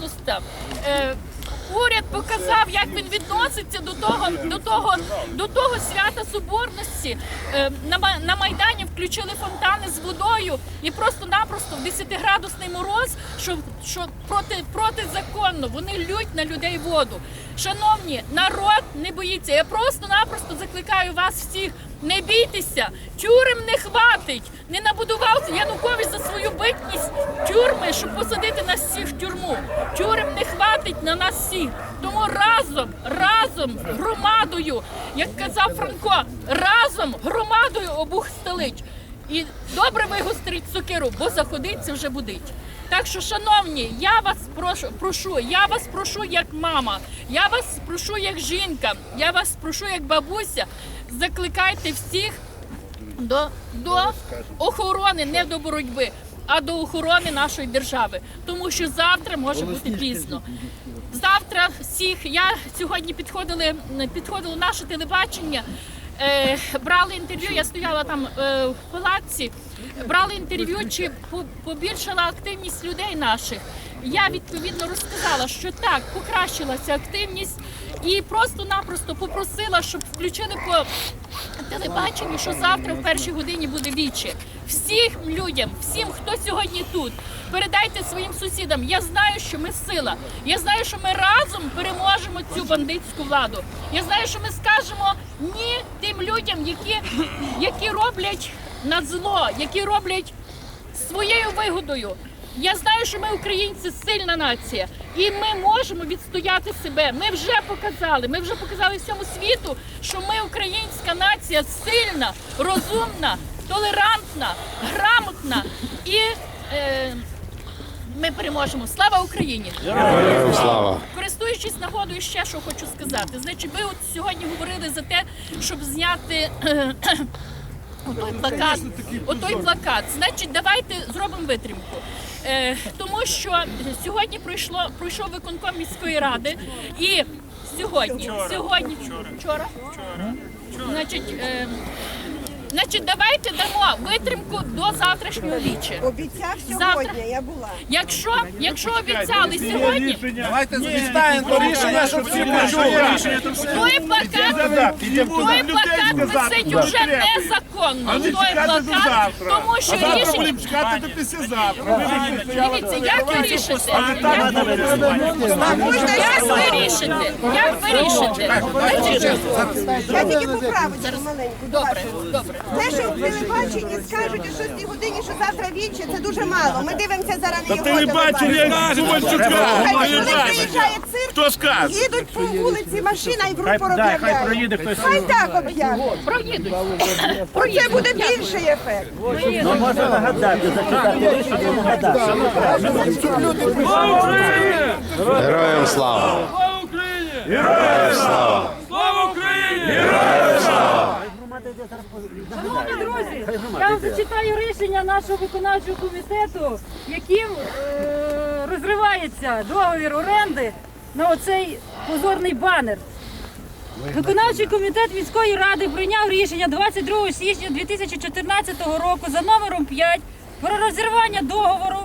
пожалуйста. Е, Уряд показав, як він відноситься до того, до того, до того свята соборності. Е, На, Майдані включили фонтани з водою і просто-напросто в 10-градусний мороз, що, що проти, протизаконно, вони лють на людей воду. Шановні, народ не боїться. Я просто-напросто закликаю вас всіх. Не бійтеся, тюрем не хватить. Не набудував Янукович за свою битність тюрми, щоб посадити нас всіх в тюрму. Тюрем не хватить на нас всіх. Тому разом, разом, громадою, як казав Франко, разом громадою обух стелить. І добре вигострить сокиру, бо заходиться вже будить. Так що, шановні, я вас прошу, прошу, я вас прошу як мама, я вас прошу як жінка, я вас прошу як бабуся. Закликайте всіх до, до охорони, не до боротьби, а до охорони нашої держави. Тому що завтра може бути пізно. Завтра всіх я сьогодні підходили, підходило наше телебачення. Е, брали інтерв'ю, я стояла там е, в палаці, брали інтерв'ю, чи по- побільшала активність людей наших. Я відповідно розказала, що так, покращилася активність і просто-напросто попросила, щоб включили по телебаченню, що завтра в першій годині буде віче. Всім людям, всім, хто сьогодні тут, передайте своїм сусідам. Я знаю, що ми сила. Я знаю, що ми разом переможемо цю бандитську владу. Я знаю, що ми скажемо ні тим людям, які, які роблять на зло, які роблять своєю вигодою. Я знаю, що ми українці сильна нація, і ми можемо відстояти себе. Ми вже показали. Ми вже показали всьому світу, що ми українська нація сильна, розумна, толерантна, грамотна і е, ми переможемо. Слава Україні! Слава! Користуючись нагодою, ще що хочу сказати. Значить, ви от сьогодні говорили за те, щоб зняти отой плакат. Отой плакат. Значить, давайте зробимо витримку. Е, тому що сьогодні пройшло пройшов виконком міської ради і сьогодні, сьогодні, вчора, значить. Е, Значить, давайте дамо витримку до завтрашнього віче. Обіцяв Завтра. сьогодні, я була. Якщо, якщо обіцяли сьогодні, Давайте відставимо то рішення, щоб всі почули. Той плакат, той плакат висить уже незаконно. Той плакат, тому що рішення. чекати до післязавтра. Дивіться, як ви рішите? Як ви рішите? Як ви рішите? Я тільки поправочку маленьку. Добре, добре. Те, що в телебаченні скажуть о 6 годині, що завтра віче, це дуже мало. Ми дивимося зараз на його Телебачення. Слухайте, коли приїжджає цирк, Хто скаже? їдуть по вулиці машина і групу об'являють. Хай так об'являть. Проїдуть. Оце буде більший ефект. Героям слава! Героям слава! Шановні друзі, я вам зачитаю рішення нашого виконавчого комітету, яким е, розривається договір оренди на оцей позорний банер. Виконавчий комітет міської ради прийняв рішення 22 січня 2014 року за номером 5 про розірвання договору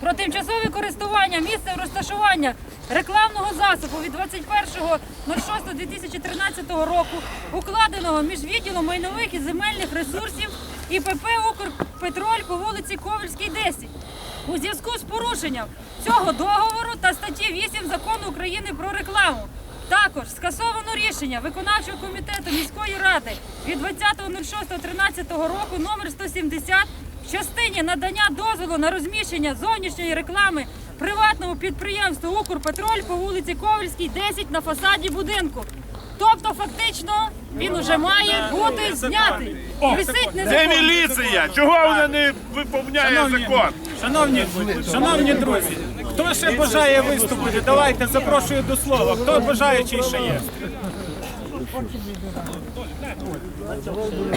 про тимчасове користування місцем розташування рекламного засобу від 21.06.2013 року, укладеного між відділом майнових і земельних ресурсів і ПП «Укрпетроль» по вулиці Ковальській, 10. У зв'язку з порушенням цього договору та статті 8 Закону України про рекламу. Також скасовано рішення виконавчого комітету міської ради від 20.06.13 року номер 170 в частині надання дозволу на розміщення зовнішньої реклами приватному підприємству «Укрпетроль» по вулиці Ковальській, 10 на фасаді будинку. Тобто, фактично, він уже має бути знятий. Висить Де незаконно. міліція? Чого вона не виповняє закон? Шановні, шановні друзі, хто ще бажає виступити? Давайте запрошую до слова. Хто бажаючий ще є?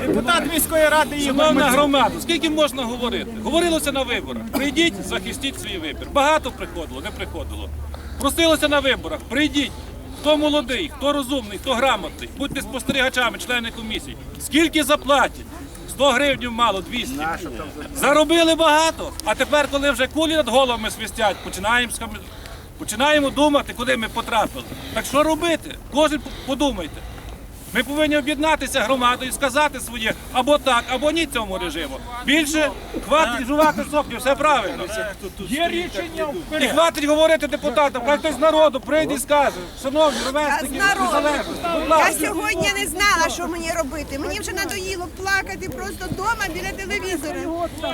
Депутат міської ради Шановна громада, скільки можна говорити? Говорилося на виборах. Прийдіть, захистіть свій вибір. Багато приходило, не приходило. Просилося на виборах. Прийдіть. Хто молодий, хто розумний, хто грамотний. Будьте спостерігачами, члени комісії. Скільки заплатять? 100 гривень мало, 200. Заробили багато. А тепер, коли вже кулі над головами свистять, починаємо Починаємо думати, куди ми потрапили. Так що робити? Кожен подумайте. Ми повинні об'єднатися громадою і сказати своє або так, або ні цьому режиму. Більше хватить жувати соплі, все правильно. Є рішення І хватить говорити депутатам, хай хтось з народу прийде і скаже, шановні ровесники, народу. Я сьогодні не знала, що мені робити. Мені вже надоїло плакати просто вдома біля телевізора.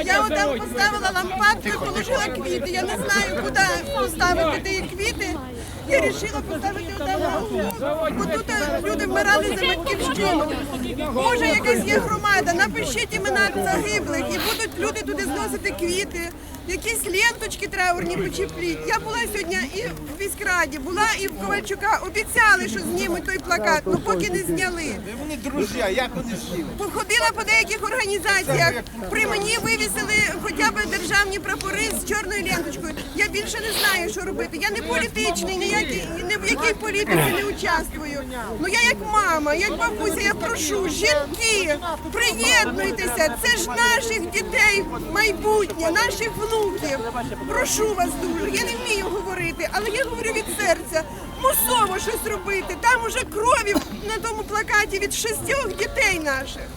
Я отам поставила лампадку і положила квіти. Я не знаю, куди поставити ті квіти. Я вирішила поставити одне на углу, бо тут люди вмирали за батьківщину. Може, якась є громада, напишіть імена загиблих і будуть люди квіти. Якісь ленточки траурні почепліть. Я була сьогодні і в міськраді, була і в Ковальчука. Обіцяли, що знімуть той плакат, але поки не зняли. Вони друзі, як вони всі? Походила по деяких організаціях. При мені вивісили хоча б державні прапори з чорною ленточкою. Я більше не знаю, що робити. Я не політичний, ніякий, ні в якій політиці не участвую. Ну я як мама, як бабуся, я прошу, жінки, приєднуйтеся. Це ж наших дітей майбутнє, наших внуків. Прошу вас дуже. Я не вмію говорити, але я говорю від серця. Мусово щось робити. Там уже крові на тому плакаті від шістьох дітей наших.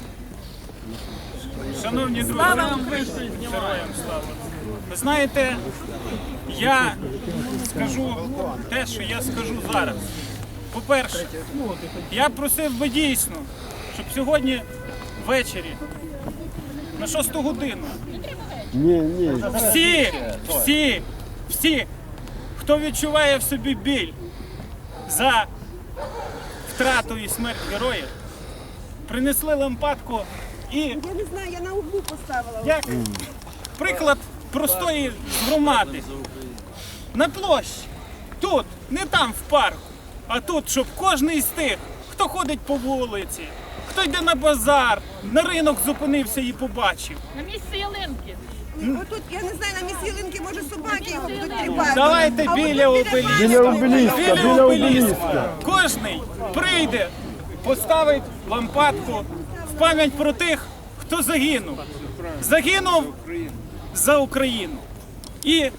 Шановні друзі, героям слава. Ви знаєте, я скажу те, що я скажу зараз. По-перше, я просив би дійсно, щоб сьогодні ввечері на шосту годину всі, всі, всі, хто відчуває в собі біль за втрату і смерть героїв, принесли лампадку і Я не знаю, я на углу поставила. як приклад простої громади. На площі. Тут, не там в парку, а тут, щоб кожен із тих, хто ходить по вулиці, хто йде на базар, на ринок зупинився і побачив. На місці ялинки. Отут, я не знаю, на місці ялинки, може собаки його будуть тріпати. Давайте А біля отут обеліска. Біля Біля обеліска. Кожний прийде, поставить лампадку в пам'ять про тих, хто загинув. Загинув за Україну. І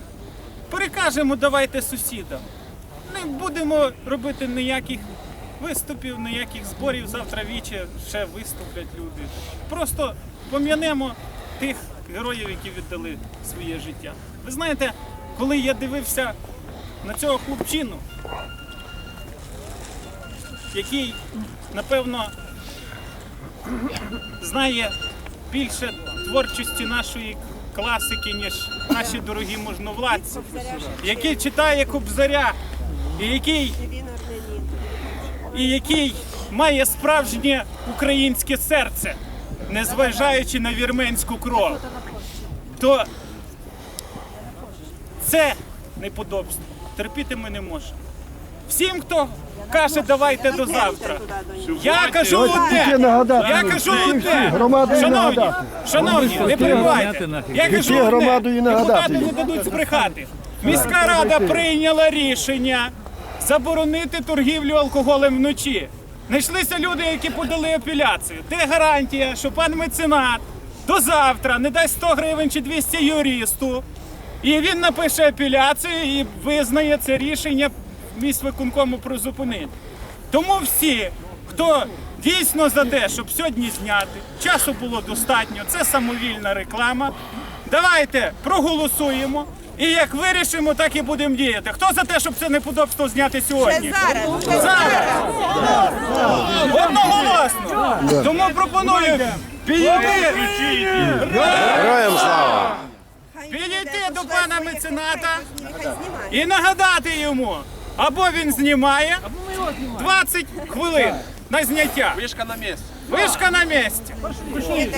перекажемо давайте сусідам. Не будемо робити ніяких виступів, ніяких зборів. Завтра віче ще виступлять люди. Просто пом'янемо тих героїв, які віддали своє життя. Ви знаєте, коли я дивився на цього хлопчину, який, напевно, знає більше творчості нашої класики, ніж наші дорогі можновладці, який читає Кобзаря, і який, і який має справжнє українське серце, незважаючи на вірменську кров, то це неподобство. Терпіти ми не можемо. Всім, хто каже, давайте до завтра. Я кажу одне. Я кажу одне. Шановні, шановні, не перебивайте. Я кажу одне. Депутати не дадуть збрехати. Міська рада прийняла рішення заборонити торгівлю алкоголем вночі. Знайшлися люди, які подали апеляцію. Де гарантія, що пан меценат до завтра не дасть 100 гривень чи 200 юристу, і він напише апеляцію і визнає це рішення міськвиконкому призупинити. Тому всі, хто дійсно за те, щоб сьогодні зняти, часу було достатньо, це самовільна реклама. Давайте проголосуємо. І як вирішимо, так і будемо діяти. Хто за те, щоб це неподобство зняти сьогодні? зараз. Зараз. Одноголосно. Тому пропоную підійти, Героям слава! Підійти до пана мецената і нагадати йому, або він знімає 20 хвилин на зняття. Вишка на місці. Вишка на місці. Іде.